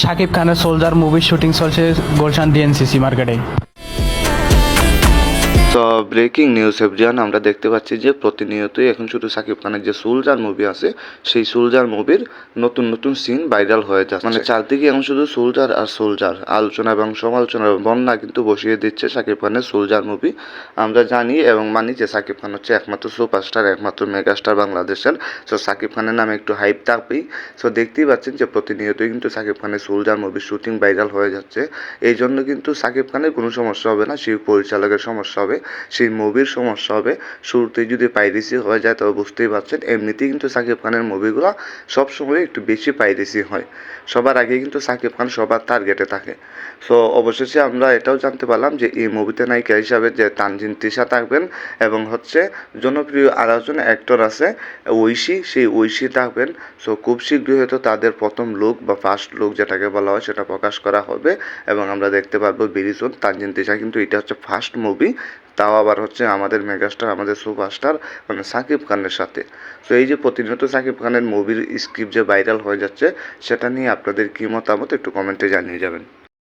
শাকিব খানের সোলজার মুভির শুটিং চলছে গুলশান ডিএনসিসি মার্কেটে তো ব্রেকিং নিউজ এভরিয়ান আমরা দেখতে পাচ্ছি যে প্রতিনিয়তই এখন শুধু সাকিব খানের যে সুলজার মুভি আছে সেই সুলজার মুভির নতুন নতুন সিন ভাইরাল হয়ে যাচ্ছে। মানে চারদিকে এখন শুধু সুলজার আর সোলজার আলোচনা এবং সমালোচনার বন্যা কিন্তু বসিয়ে দিচ্ছে সাকিব খানের সুলজার মুভি আমরা জানি এবং মানি যে সাকিব খান হচ্ছে একমাত্র সুপারস্টার একমাত্র মেগাস্টার বাংলাদেশের। সো সাকিব খানের নামে একটু হাইপ থাকবেই। সো দেখতেই পাচ্ছেন যে প্রতিনিয়তই কিন্তু সাকিব খানের সুলজার মুভির শুটিং ভাইরাল হয়ে যাচ্ছে। এই জন্য কিন্তু সাকিব খানের কোনো সমস্যা হবে না সেই পরিচালকের সমস্যা হবে। সেই মুভির সমস্যা হবে। শুরুতে যদি পাইরেসি হয়ে যায় তবে বুঝতেই পারছেন, এমনিতেই কিন্তু সাকিব খানের মুভিগুলো সবসময় একটু বেশি পাইরেসি হয়। সবার আগে কিন্তু সাকিব খান সবার টার্গেটে থাকে। সো অবশেষে আমরা এটাও জানতে পারলাম যে, এই মুভিতে নায়িকা হিসাবে যে তানজিন তিশা থাকবেন এবং হচ্ছে জনপ্রিয় আরও একজন অ্যাক্টর আছে, ঐশী, সেই ঐশী থাকবেন। সো খুব শীঘ্রই হয়তো তাদের প্রথম লুক বা ফার্স্ট লুক যেটাকে বলা হয়, সেটা প্রকাশ করা হবে এবং আমরা দেখতে পারব বেরিসন তানজিন তিশা, কিন্তু এটা হচ্ছে ফার্স্ট মুভি তাও আবার হচ্ছে আমাদের মেগাস্টার, আমাদের সুপারস্টার মানে সাকিব খানের সাথে। তো এই যে প্রতিনিয়ত সাকিব খানের মুভির স্ক্রিপ্ট যে ভাইরাল হয়ে যাচ্ছে, সেটা নিয়ে আপনাদের কী মতামত একটু কমেন্টে জানিয়ে যাবেন।